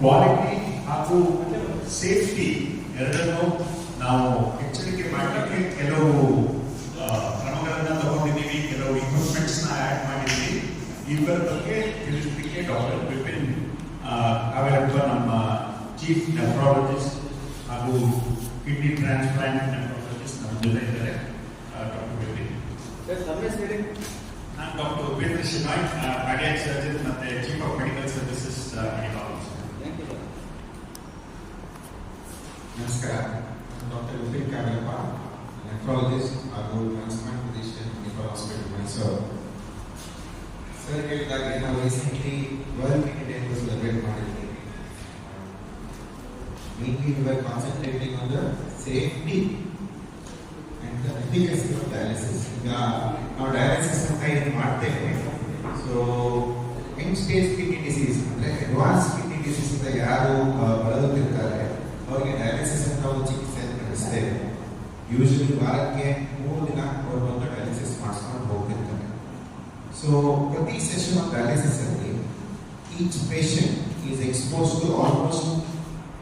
Quality ಹಾಗೂ safety ಎರಡನ್ನೂ ನಾವು ಎಚ್ಚರಿಕೆ ಮಾಡಲಿಕ್ಕೆ ಕೆಲವು ಕ್ರಮಗಳನ್ನು ತಗೊಂಡಿದ್ದೀವಿ ಕೆಲವು ಇಕ್ವಿಪ್ಮೆಂಟ್ಸ್ನ ಆಡ್ ಮಾಡಿದ್ದೀವಿ. ಇವರ ಬಗ್ಗೆ ತಿಳಿಸಲಿಕ್ಕೆ ಡಾಕ್ಟರ್ ಬಿಪಿನ್ ಕಾವೇರಪ್ಪ ನಮ್ಮ ಚೀಫ್ ನೆಫ್ರಾಲಜಿಸ್ಟ್ ಹಾಗೂ ಕಿಡ್ನಿ ಟ್ರಾನ್ಸ್ಪ್ಲಾಂಟ್ ನೆಫ್ರಾಲಜಿಸ್ಟ್ ನಮ್ಮ ಜೊತೆ ಇದ್ದಾರೆ. ಡಾಕ್ಟರ್ ಬಿಪಿನ್. ನಾನು doctor Upendra Shenoy cardiac surgeon ಮತ್ತೆ chief of medical services ಮೆಡಿಕಾಲಜಿಸ್ಟ್ thank you ನಮಸ್ಕಾರ ಡಾಕ್ಟರ್ ವಿಪಿನ್ ಕಾಗರಪ್ಪ ನೆಫ್ರಾಲಜಿಸ್ಟ್ ಹಾಗೂ transplant physician medical hospital Mysuru sir ಹೇಳಿದಾಗೆ ನಾವು recently world kidney day celebrate ಮಾಡಿದ್ವಿ mainly we are concentrating on the safety and the efficacy of dialysis ಈಗ ನಾವು dialysis ಅಂತ ಏನು ಮಾಡ್ತೇವೆ so end stage kidney disease ಅಂದರೆ ಅಡ್ವಾನ್ಸ್ ಕಿಡ್ನಿ ಡಿಸೀಸ್ ಯೂಶಲಿ ವಾರಕ್ಕೆ ಮೂರು ದಿನ ಅವರು ಬಂದು ಡಯಾಲಿಸಿಸ್ ಮಾಡಿಸ್ಕೊಂಡು ಹೋಗ್ತಿರ್ತಾರೆ ಸೊ ಪ್ರತಿ ಸೆಷನ್ ಆಫ್ ಡಯಾಲಿಸಿಸ್ ಅಲ್ಲಿ each patient is expose to almost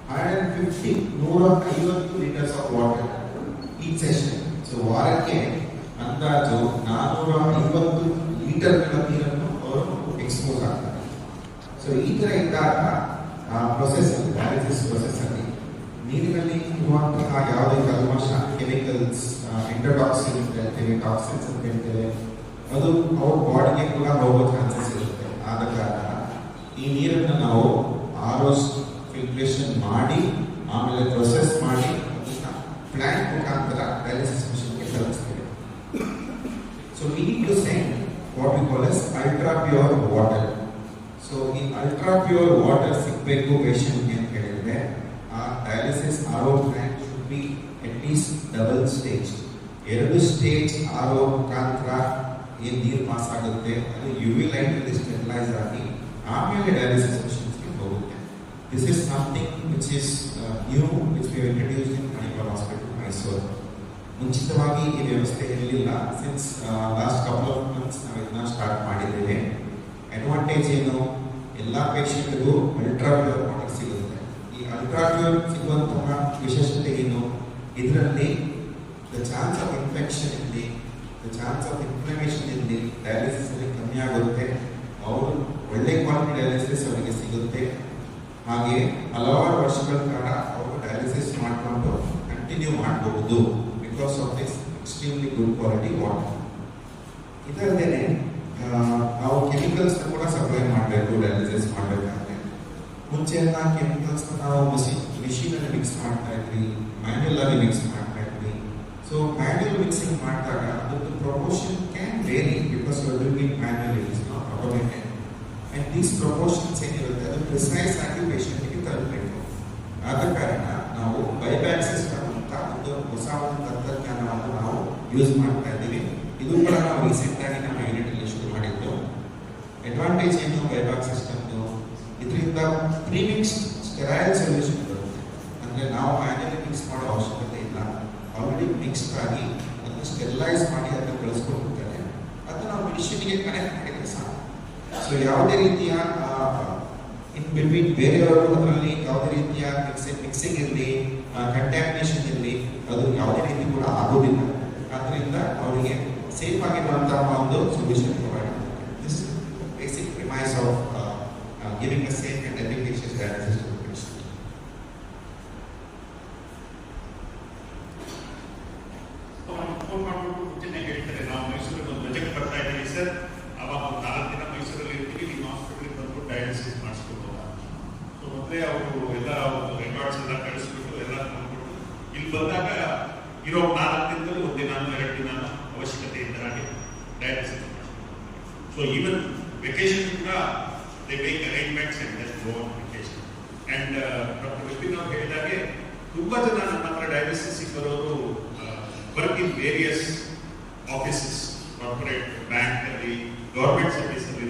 hundred and fifty ನೂರ ಐವತ್ತು litres of water each session so ವಾರಕ್ಕೆ ಅಂದಾಜು ನಾನ್ನೂರ ಐವತ್ತು ಲೀಟರ್ಗಳ ನೀರನ್ನು ಅವರು ಎಕ್ಸ್ಪೋಸ್ ಆಗ್ತಾರೆ ಸೊ ಈ ತರ ಇದ್ದಾಗ ನೀರಿನಲ್ಲಿ ಇರುವಂತಹ ಯಾವುದೇ ಕಲ್ಮಶ ಕೆಮಿಕಲ್ಸ್ ಎಂಡೋಟಾಕ್ಸಿನ್ ಅಂತ ಹೇಳ್ತೇವೆ ಅಂತ ಹೇಳ್ತೇವೆ. ಅದು ಅವ್ರ ಬಾಡಿಗೆ ಕೂಡ ಹೋಗೋ ಚಾನ್ಸಸ್ ಇರುತ್ತೆ. ಆದ ಕಾರಣ ಈ ನೀರನ್ನು ನಾವು ಆರ್ ಫಿಲ್ಟ್ರೇಷನ್ ಮಾಡಿ, ಆಮೇಲೆ ಪ್ರೊಸೆಸ್ ಮಾಡಿ, ಅದನ್ನ ಪ್ಲಾಂಟ್ ಮುಖಾಂತರ ಡಯಾಲಿಸಿಸ್ ಮಿಷನ್ಗೆ ತಲುಪಿಸ್ತೇವೆ so we need to send what we call as ultra pure water. So ಈ ಅಲ್ಟ್ರಾ ಪ್ಯೂರ್ ವಾಟರ್ ಸಿಗಬೇಕು ಪೇಷಂಟ್ಗೆ ಆ RO R O be should be double stage ಎರಡು ಸ್ಟೇಜ್ ಆರ್ ಮುಖಾಂತರ ಏನು ನೀರು ಪಾಸ್ ಆಗುತ್ತೆ. ಅದು ಯು ವಿ ಲೈಟ್ ಸ್ಟೆಬಿಲೈಸ್ ಆಗಿ ಆಮೇಲೆ ಡಯಾಲಿಸಿಸ್ ಮಿಷನ್ಸ್ಗೆ ಹೋಗುತ್ತೆ. This is something which is new which we introduce in Manipal hospital Mysuru ಮುಂಚಿತವಾಗಿ ಈ ವ್ಯವಸ್ಥೆ ಇರಲಿಲ್ಲ. Since last couple of months ನಾವು ಇದನ್ನ ಸ್ಟಾರ್ಟ್ ಮಾಡಿದ್ದೇವೆ. ಅಡ್ವಾಂಟೇಜ್ ಏನು? ಎಲ್ಲ ಪೇಷಂಟ್ಗೂ ಅಲ್ಟ್ರಾ ಪ್ಯೂರ್ ವಾಟರ್ ಸಿಗುತ್ತೆ ಈ ಪ್ಯೂರ್ ಸಿಗುವಂತಹ ವಿಶೇಷತೆ ಏನು ಇದರಲ್ಲಿ ದ ಚಾನ್ಸ್ ಆಫ್ ಇನ್ಫೆಕ್ಷನ್ ಇರಲಿ ದ ಚಾನ್ಸ್ ಆಫ್ ಇನ್ಫ್ಲಮೇಷನ್ ಇರಲಿ ಡಯಾಲಿಸಿಸ್ ಅಲ್ಲಿ ಕಮ್ಮಿ ಆಗುತ್ತೆ. ಅವರು ಒಳ್ಳೆ ಕ್ವಾಲಿಟಿ ಡಯಾಲಿಸಿಸ್ ಅವರಿಗೆ ಸಿಗುತ್ತೆ. ಹಾಗೆ ಹಲವಾರು ವರ್ಷಗಳ ಕಾಲ ಅವರು ಡಯಾಲಿಸಿಸ್ ಮಾಡಿಕೊಂಡು ಕಂಟಿನ್ಯೂ ಮಾಡಬಹುದು. Because of this extremely good quality water ಇದಲ್ಲದೆ ನಾವು ಕೆಮಿಕಲ್ಸ್ ಕೂಡ ಸಪ್ಲೈ ಮಾಡಬೇಕು ಡಯಾಲಿಸಿಸ್ ಮಾಡಬೇಕಾದ್ರೆ. ಮುಂಚೆ ಎಲ್ಲ ಕೆಮಿಕಲ್ಸ್ ನಾವು ಮಷೀನ್ ಅಲ್ಲಿ ಮಿಕ್ಸ್ ಮಾಡ್ತಾ ಇದ್ವಿ ಮ್ಯಾನ್ಯಲ್ ಅಲ್ಲಿ ಮಿಕ್ಸ್ ಮಾಡ್ತಾ ಇದ್ವಿ ಸೊ ಮ್ಯಾನ್ಯಲ್ ಮಿಕ್ಸಿಂಗ್ ಮಾಡಿದಾಗ ಅದೊಂದು proportion can vary because you be manual is not automated and these proportions ಏನಿರುತ್ತೆ, ಅದು ಪ್ರಿಸೈಸ್ ಆಗಿ ಪೇಷಂಟ್ಗೆ ತರಬೇಕು ಆದ ಕಾರಣ ನಾವು ಬೈಬ್ಯಾಕ್ ಸಿಸ್ಟಮ್ ಅಂತ ಒಂದು ಹೊಸ ಒಂದು ತಂತ್ರಜ್ಞಾನವನ್ನು ನಾವು ಯೂಸ್ ಮಾಡ್ತಾ ಇದ್ದೀವಿ. ಇದು ಕೂಡ ನಾವು ರೀಸೆಂಟ್ ಆಗಿ ನಮ್ಮ ಯೂನಿಟ್ ಅಲ್ಲಿ ಶುರು ಮಾಡಿದ್ದು. ಅಡ್ವಾಂಟೇಜ್ ಏನು ಬೈಬ್ಯಾಕ್ ಸಿಸ್ಟಮ್ ಇದರಿಂದ ಪ್ರೀಮಿಕ್ಸ್ ಸ್ಟೆರೈಲ್ ಸೊಲ್ಯೂಷನ್ ಬರುತ್ತೆ ಅಂದರೆ ನಾವು ಮ್ಯಾನ್ಯಲಿ ಮಿಕ್ಸ್ ಮಾಡೋ ಅವಶ್ಯಕತೆ ಇಲ್ಲ. ಆಲ್ರೆಡಿ ಮಿಕ್ಸ್ಡ್ ಆಗಿ ಅದನ್ನು ಸ್ಟೆರಿಲೈಸ್ ಮಾಡಿ ಅದನ್ನು ಕಳಿಸ್ಕೊಡ್ತಾರೆ ಅದನ್ನು ನಾವು ಮಿಷಿನ್ಗೆ ಕನೆಕ್ಟ್ ಮಾಡಿದ್ರೆ ಸಾಕು. ಸೊ ಯಾವುದೇ ರೀತಿಯ ಇನ್ ಬಿಟ್ವೀನ್ ಬೇರೆಯವರು ಅದರಲ್ಲಿ ಯಾವುದೇ ರೀತಿಯ ಮಿಕ್ಸಿಂಗ್ ಮಿಕ್ಸಿಂಗ್ ಇರಲಿ ಕಂಟ್ಯಾಮಿನೇಷನ್ ಇರಲಿ, ಅದು ಯಾವುದೇ ರೀತಿ ಕೂಡ ಆಗೋದಿಲ್ಲ. ಆದ್ದರಿಂದ ಅವರಿಗೆ ಸೇಫ್ ಆಗಿರುವಂತಹ ಒಂದು ಸೊಲ್ಯೂಷನ್ ಮೊದಲೇ ಅವರು ಎಲ್ಲ ಒಂದು ರೆಕಾರ್ಡ್ಸ್ ಎಲ್ಲ ಕಳಿಸ್ಬಿಟ್ಟು ಎಲ್ಲ ಇಲ್ಲಿ ಬಂದಾಗ ಇರೋ ನಾಲ್ಕು ದಿನದಲ್ಲಿ ಒಂದು ದಿನ ಎರಡು ದಿನ ಅವಶ್ಯಕತೆ ಇದ್ದ ಹಾಗೆ ಡಯಾಲಿಸಿಸ್ ಸೊ ಈವನ್ ವೆಕೇಶನ್ ಕೂಡ they make arrangements and that go on vacation and doctor Vipin ಅವ್ರು ಹೇಳಿದಾಗೆ ತುಂಬ ಜನ ನಮ್ಮ ಹತ್ರ ಡಯಾಲಿಸಿಸ್ ಬರೋರು work in various offices corporate bank ಅಲ್ಲಿ ಗೌರ್ಮೆಂಟ್ ಸರ್ವಿಸ್ ಅಲ್ಲಿ